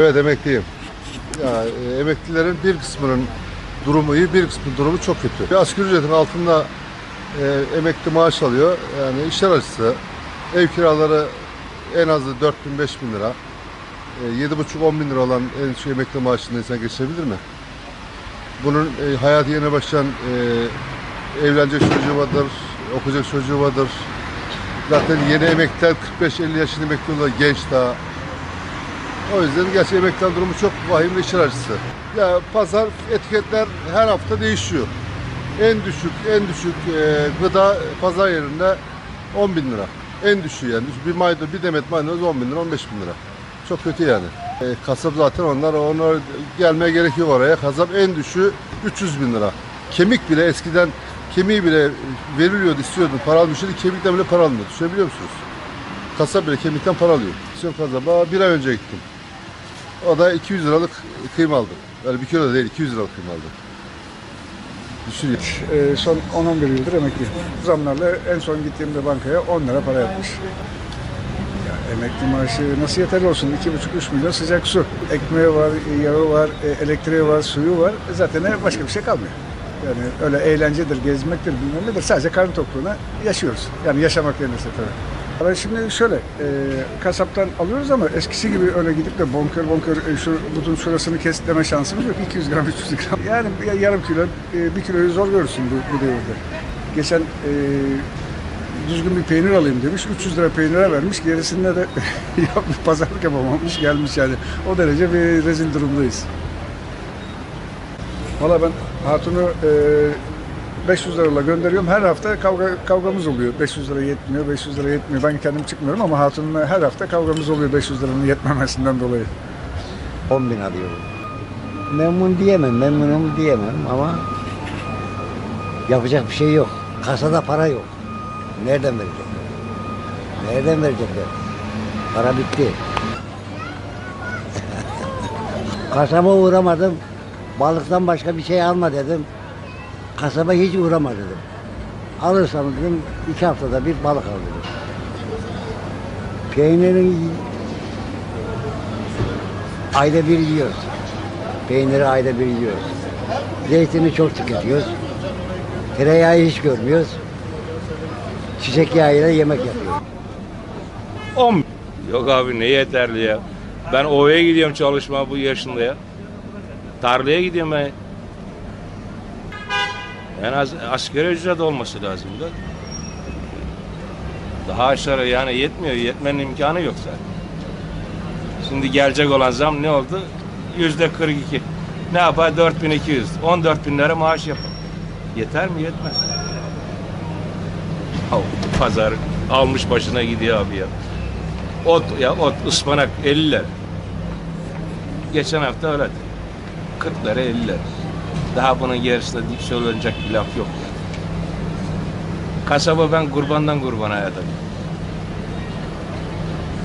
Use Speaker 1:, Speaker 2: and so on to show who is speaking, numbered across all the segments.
Speaker 1: Evet emekliyim. Ya, e, emeklilerin bir kısmının durumu iyi, bir kısmının durumu çok kötü. Bir asgari ücretin altında e, emekli maaş alıyor. Yani işler acısı. Ev kiraları en azı 4 bin 5 bin lira. E, 7,5-10 bin lira olan en düşük emekli maaşında insan geçirebilir mi? Bunun e, hayatı yeni başlayan e, evlenecek çocuğu vardır, okuyacak çocuğu vardır. Zaten yeni emekliler 45-50 yaşında emekli oluyor, genç daha. O yüzden gerçi emekliler durumu çok vahim ve içler acısı. Ya pazar etiketler her hafta değişiyor. En düşük en düşük e, gıda pazar yerinde 10 bin lira. En düşüğü yani. Bir maydanoz, bir demet maydanoz 10 bin lira, 15 bin lira. Çok kötü yani. E, kasap zaten onlar, onlar gelmeye gerekiyor oraya. Kasap en düşüğü 300 bin lira. Kemik bile eskiden kemiği bile veriliyordu, istiyordu, para. Şimdi kemikten bile para almıyor. Düşünebiliyor musunuz? Kasap bile kemikten para alıyor. Kasaba bir ay önce gittim. O da 200 liralık kıyma aldım. Yani bir kilo da değil 200 liralık kıyma aldım. Düşünün.
Speaker 2: Ee, son 10-11 yıldır emekliyim. Zamlarla en son gittiğimde bankaya 10 lira para yatmış. Ya, emekli maaşı nasıl yeterli olsun? 2,5-3 milyon sıcak su. Ekmeği var, yağı var, e, elektriği var, suyu var. E, Zaten başka bir şey kalmıyor. Yani öyle eğlencedir, gezmektir, bilmem nedir. Sadece karın tokluğuna yaşıyoruz. Yani yaşamak denirse tabii. Ben şimdi şöyle, e, kasaptan alıyoruz ama eskisi gibi öyle gidip de bonkör bonkör e, şu budun şurasını kes şansımız yok. 200 gram, 300 gram. Yani yarım kilo, e, bir kiloyu zor görürsün bu, bu devirde. Geçen e, düzgün bir peynir alayım demiş. 300 lira peynire vermiş. Gerisinde de yapmış, pazarlık yapamamış gelmiş yani. O derece bir rezil durumdayız. Valla ben hatunu e, 500 lirayla gönderiyorum. Her hafta kavga kavgamız oluyor. 500 lira yetmiyor, 500 lira yetmiyor. Ben kendim çıkmıyorum ama hatunumla her hafta kavgamız oluyor 500 liranın yetmemesinden dolayı.
Speaker 3: 10 bin alıyorum. Memnun diyemem, memnunum diyemem ama yapacak bir şey yok. Kasada para yok. Nereden verecekler? Nereden verecekler? Para bitti. Kasaba uğramadım. Balıktan başka bir şey alma dedim. Kasaba hiç uğrama dedim. Alırsam dedim iki haftada bir balık al. Peynirin ayda bir yiyoruz. Peyniri ayda bir yiyoruz. Zeytini çok tüketiyoruz. Tereyağı hiç görmüyoruz. Çiçek yağıyla yemek yapıyoruz.
Speaker 4: 10. Yok abi ne yeterli ya. Ben ovaya gidiyorum çalışma bu yaşında ya. Tarlaya gidiyorum ben. En az asgari ücret olması lazım da. Daha aşağı yani yetmiyor. Yetmenin imkanı yok zaten. Şimdi gelecek olan zam ne oldu? Yüzde 42. Ne yapar? 4200. 14 bin lira maaş yapar. Yeter mi? Yetmez. Pazar almış başına gidiyor abi ya. Ot ya ot ıspanak 50 lira. Geçen hafta öyle. 40 lira 50 lira. Daha bunun gerisinde söylenecek bir laf yok. Kasaba ben kurbandan kurbana yaşadım.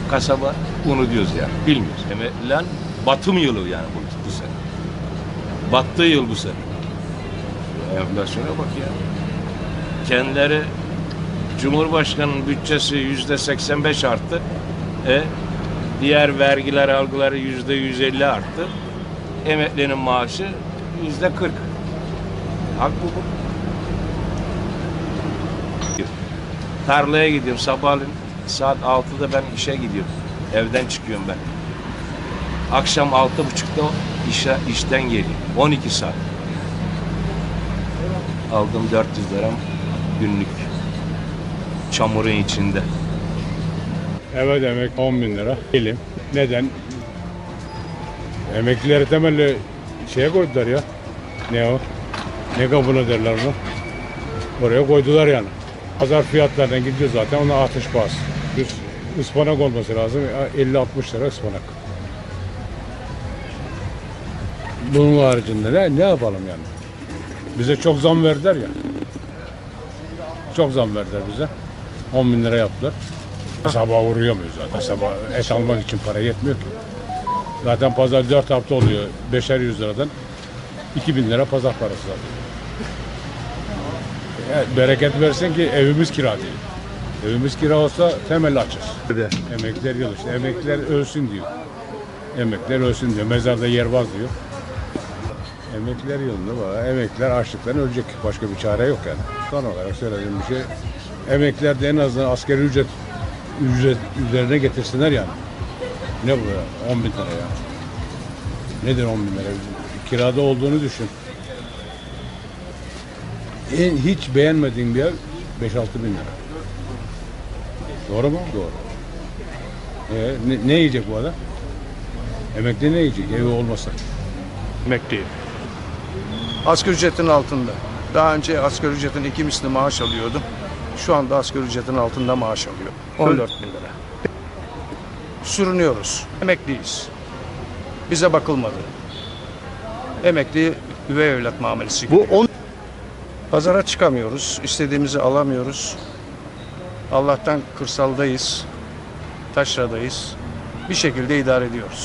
Speaker 4: Kasaba bunu diyoruz ya. Bilmiyoruz. Ama lan batım yılı yani bu, bu sene. Battığı yıl bu sene. Enflasyona bak ya. Kendileri Cumhurbaşkanının bütçesi yüzde 85 arttı. E, diğer vergiler algıları yüzde 150 arttı. Emeklinin maaşı yüzde 40. Hak bu bu. Tarlaya gidiyorum sabahleyin saat 6'da ben işe gidiyorum. Evden çıkıyorum ben. Akşam 6.30'da işe, işten geliyorum. 12 saat. Aldım 400 lira günlük. Çamurun içinde.
Speaker 5: Eve demek 10 bin lira. Elim. Neden? Emeklileri temelli şeye koydular ya. Ne o? Ne kabına derler onu? Oraya koydular yani. Pazar fiyatlarından gidiyor zaten ona atış bas. Bir ıspanak olması lazım. 50-60 lira ıspanak. Bunun haricinde ne, ne yapalım yani? Bize çok zam verdiler ya. Çok zam verdiler bize. 10 bin lira yaptılar. Sabah uğruyor muyuz zaten? Sabah et almak için para yetmiyor ki. Zaten pazar 4 hafta oluyor. 5'er 100 liradan 2000 lira pazar parası zaten. Yani bereket versin ki evimiz kira değil. Evimiz kira olsa temel açız. Emekliler yıl işte. Emekliler ölsün diyor. Emekliler ölsün diyor. Mezarda yer var diyor. Emekliler yolunda var. Emekliler açlıktan ölecek. Başka bir çare yok yani. Son olarak söylediğim bir şey. Emekliler de en azından asgari ücret ücret üzerine getirsinler yani. Ne bu ya? 10 bin lira ya. Nedir 10 bin lira? Kirada olduğunu düşün. En, hiç beğenmediğin bir ev 5-6 bin lira. Doğru mu? Doğru. Ee, ne, ne yiyecek bu adam? Emekli ne yiyecek evi olmasa?
Speaker 6: emekliyim. Asgari ücretin altında. Daha önce asgari ücretin iki misli maaş alıyordum. Şu anda asgari ücretin altında maaş alıyor. 14 bin lira. Sürünüyoruz. Emekliyiz. Bize bakılmadı. Emekli üvey evlat muamelesi. Bu on... Pazara çıkamıyoruz. istediğimizi alamıyoruz. Allah'tan kırsaldayız. Taşradayız. Bir şekilde idare ediyoruz.